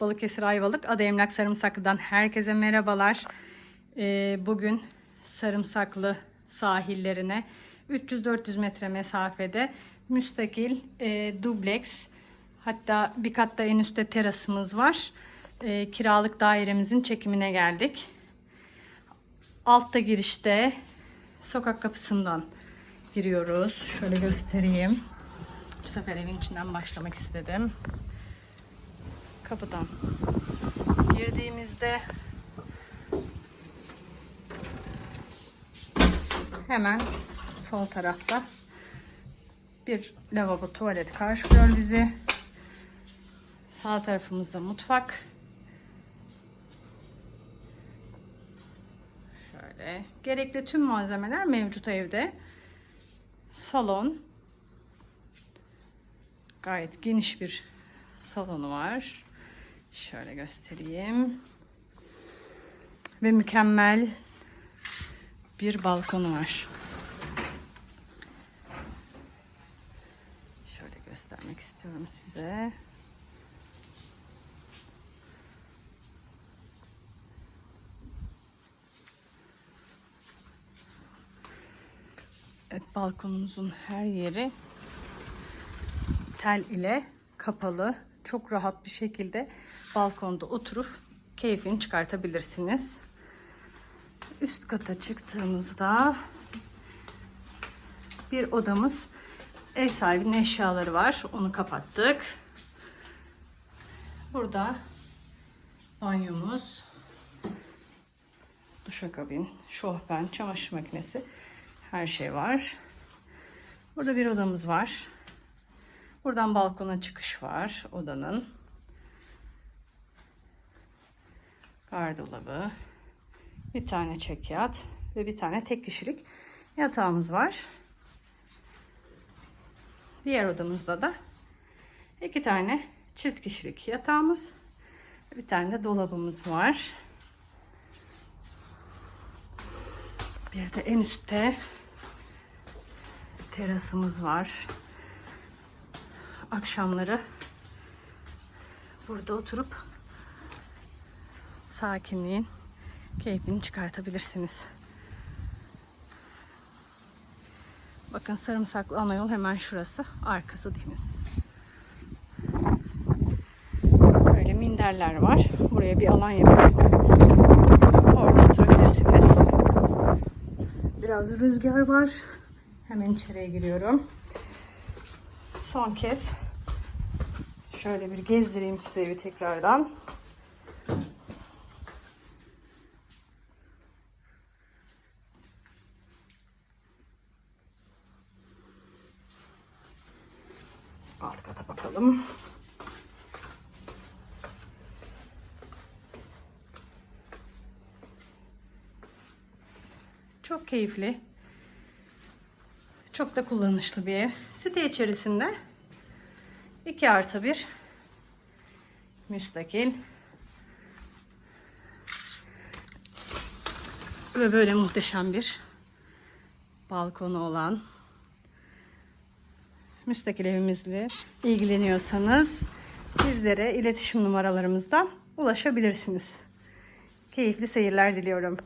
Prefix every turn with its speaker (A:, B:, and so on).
A: Balıkesir Ayvalık Ada Emlak Sarımsaklı'dan herkese merhabalar. Ee, bugün Sarımsaklı sahillerine 300-400 metre mesafede müstakil e, dubleks hatta bir katta en üstte terasımız var. E, kiralık dairemizin çekimine geldik. Altta girişte sokak kapısından giriyoruz. Şöyle göstereyim. Bu sefer evin içinden başlamak istedim. Kapıdan girdiğimizde hemen sol tarafta bir lavabo tuvalet karşılıyor bizi. Sağ tarafımızda mutfak. Şöyle gerekli tüm malzemeler mevcut evde. Salon. Gayet geniş bir salonu var. Şöyle göstereyim. Ve mükemmel bir balkonu var. Şöyle göstermek istiyorum size. Evet, balkonumuzun her yeri tel ile kapalı. Çok rahat bir şekilde balkonda oturup keyfini çıkartabilirsiniz. Üst kata çıktığımızda bir odamız ev sahibinin eşyaları var. Onu kapattık. Burada banyomuz, duşakabin, şofben, çamaşır makinesi her şey var. Burada bir odamız var. Buradan balkona çıkış var odanın. Gardolabı. Bir tane çekyat ve bir tane tek kişilik yatağımız var. Diğer odamızda da iki tane çift kişilik yatağımız. Bir tane de dolabımız var. Bir de en üstte terasımız var. Akşamları burada oturup sakinliğin keyfini çıkartabilirsiniz. Bakın sarımsaklı ana yol hemen şurası. Arkası deniz. Böyle minderler var. Buraya bir alan yapıp orada oturabilirsiniz. Biraz rüzgar var. Hemen içeriye giriyorum. Son kez şöyle bir gezdireyim size evi tekrardan. Alt kata bakalım. Çok keyifli. Çok da kullanışlı bir ev. Site içerisinde 2 artı 1 müstakil ve böyle muhteşem bir balkonu olan müstakil evimizle ilgileniyorsanız bizlere iletişim numaralarımızdan ulaşabilirsiniz. Keyifli seyirler diliyorum.